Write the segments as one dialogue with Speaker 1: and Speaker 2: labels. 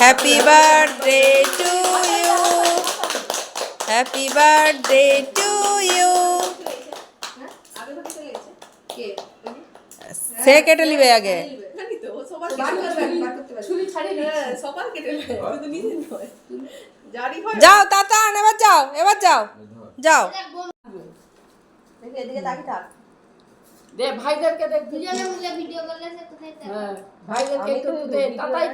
Speaker 1: Happy birthday to you happy birthday to you সে কেটে নিবে আগে। যাও তাতান এবার যাও এবার যাও। যাও।
Speaker 2: দে ভাইদেরকে দেখবি
Speaker 3: দুজনে মিলে ভিডিও করলে সে কোথায়
Speaker 2: হ্যাঁ ভাইদেরকে একটু দে তাতাই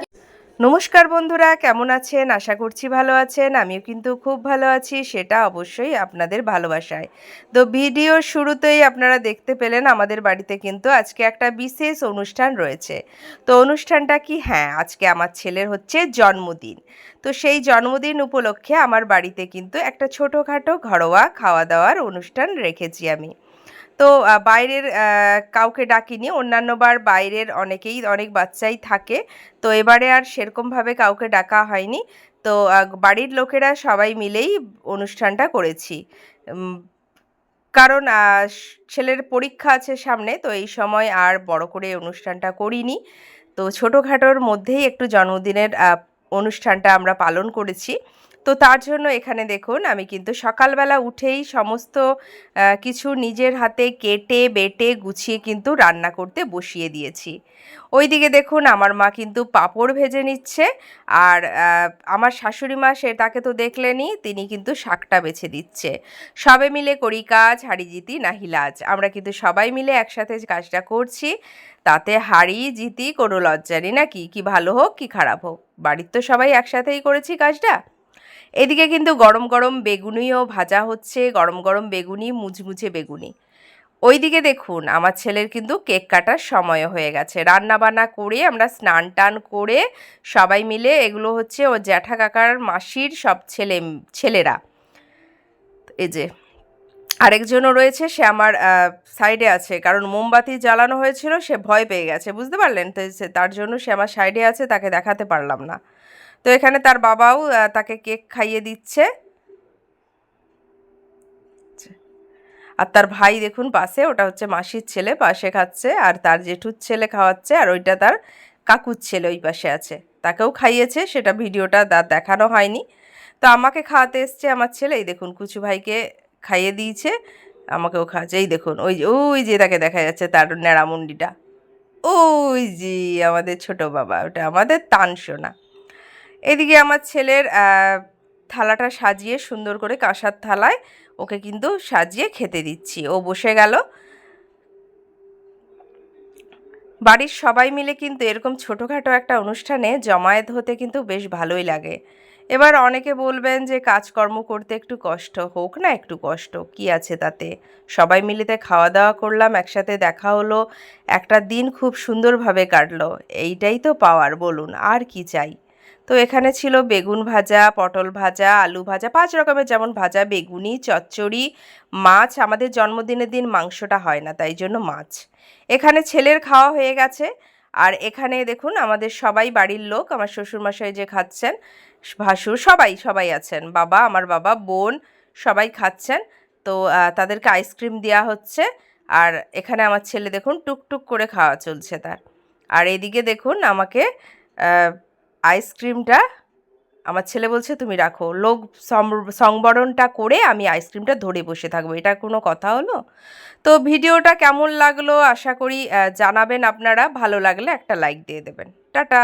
Speaker 1: নমস্কার বন্ধুরা, কেমন আছেন? আশা করছি ভালো আছেন। আমিও কিন্তু খুব ভালো আছি, সেটা অবশ্যই আপনাদের ভালোবাসায়। তো ভিডিওর শুরুতেই আপনারা দেখতে পেলেন আমাদের বাড়িতে কিন্তু আজকে একটা বিশেষ অনুষ্ঠান রয়েছে। তো অনুষ্ঠানটা কি? হ্যাঁ আজকে আমার ছেলের হচ্ছে জন্মদিন। তো সেই জন্মদিন উপলক্ষে আমার বাড়িতে কিন্তু একটা ছোটোখাটো ঘরোয়া খাওয়া দাওয়ার অনুষ্ঠান রেখেছি আমি। তো বাইরের কাউকে ডাকিনি। অন্যান্যবার বাইরের অনেকেই, অনেক বাচ্চাই থাকে। তো এবারে আর সেরকমভাবে কাউকে ডাকা হয়নি। তো বাড়ির লোকেরা সবাই মিলেই অনুষ্ঠানটা করেছি। কারণ ছেলের পরীক্ষা আছে সামনে, তো এই সময় আর বড় করে অনুষ্ঠানটা করিনি। তো ছোটোখাটোর মধ্যেই একটু জন্মদিনের অনুষ্ঠানটা আমরা পালন করেছি। তো তার জন্য এখানে দেখুন, আমি কিন্তু সকালবেলা উঠেই সমস্ত কিছু নিজের হাতে কেটে, বেটে, গুছিয়ে কিন্তু রান্না করতে বসিয়ে দিয়েছি। ওইদিকে দেখুন, আমার মা কিন্তু পাঁপড় ভেজে নিচ্ছে আর আমার শাশুড়ি মা সে, তাকে তো দেখলেনই তিনি কিন্তু শাকটা বেছে দিচ্ছে। সবে মিলে করি কাজ, হাড়ি জিতি নাহি লাজ। আমরা কিন্তু সবাই মিলে একসাথে কাজটা করছি, তাতে হাড়ি জিতি কোনো লজ্জা নেই। নাকি কি ভালো হোক, কি খারাপ হোক। বাড়ির তো সবাই একসাথেই করেছি কাজটা। এদিকে কিন্তু গরম গরম বেগুনিও ভাজা হচ্ছে, গরম গরম বেগুনি মুচমুচে বেগুনি। ওইদিকে দেখুন, আমার ছেলের কিন্তু কেক কাটার সময় হয়ে গেছে। রান্না বান্না করে আমরা স্নান টান করে সবাই মিলে এগুলো হচ্ছে ও জ্যাঠা কাকার মাসির সব ছেলে, ছেলেরা। এই যে, আরেকজনও রয়েছে, সে আমার সাইডে আছে। কারণ মোমবাতি জ্বালানো হয়েছিল, সে ভয় পেয়ে গেছে। বুঝতে পারলেন? তো তার জন্য সে আমার সাইডে আছে, তাকে দেখাতে পারলাম না। তো এখানে তার বাবাও তাকে কেক খাইয়ে দিচ্ছে। আর তার ভাই দেখুন পাশে, ওটা হচ্ছে মাসির ছেলে, পাশে খাচ্ছে। আর তার জেঠুর ছেলে খাওয়াচ্ছে, আর ওইটা তার কাকুর ছেলে ওই পাশে আছে। তাকেও খাইয়েছে, সেটা ভিডিওটা দেখানো হয়নি। তো আমাকে খাওয়াতে এসছে আমার ছেলে, এই দেখুন কুচু ভাইকে খাইয়ে দিয়েছে, আমাকেও খাওয়াচ্ছে। এই দেখুন, ওই ওই যে তাকে দেখা যাচ্ছে তার ন্যাড়ামুন্ডিটা। ওই যে, আমাদের ছোট বাবা, ওটা আমাদের তান সোনা এদিকে আমার ছেলের থালাটা সাজিয়ে সুন্দর করে কাঁসার থালায় ওকে কিন্তু সাজিয়ে খেতে দিচ্ছি। ও বসে গেল। বাড়ির সবাই মিলে কিন্তু এরকম ছোটোখাটো একটা অনুষ্ঠানে জমায়েত হতে কিন্তু বেশ ভালোই লাগে। এবার অনেকে বলবেন যে, কাজকর্ম করতে একটু কষ্ট হোক না একটু কষ্ট, কি আছে তাতে? সবাই মিলিতে খাওয়া দাওয়া করলাম, একসাথে দেখা হলো, একটা দিন খুব সুন্দরভাবে কাটলো। এইটাই তো পাওয়ার, বলুন, আর কি চাই? তো এখানে ছিল বেগুন ভাজা, পটল ভাজা, আলু ভাজা, পাঁচ রকমের যেমন ভাজা, বেগুনি, চচ্চড়ি, মাছ। আমাদের জন্মদিনের দিন মাংসটা হয় না, তাই জন্য মাছ। এখানে ছেলের খাওয়া হয়ে গেছে। আর এখানে দেখুন, আমাদের সবাই বাড়ির লোক, আমার শ্বশুরমশাই যে খাচ্ছেন, ভাসুর, সবাই সবাই আছেন। বাবা, আমার বাবা, বোন, সবাই খাচ্ছেন। তো তাদেরকে আইসক্রিম দেওয়া হচ্ছে। আর এখানে আমার ছেলে দেখুন, টুকটুক করে খাওয়া চলছে তার। আর এদিকে দেখুন, আমাকে আইসক্রিমটা আমার ছেলে বলছে, তুমি রাখো। লোক সংবরণটা করে আমি আইসক্রিমটা ধরে বসে থাকব। এটা কোনো কথা হলো? তো ভিডিওটা কেমন লাগল? আশা করি জানাবেন আপনারা। ভালো লাগলে একটা লাইক দিয়ে দেবেন। টাটা!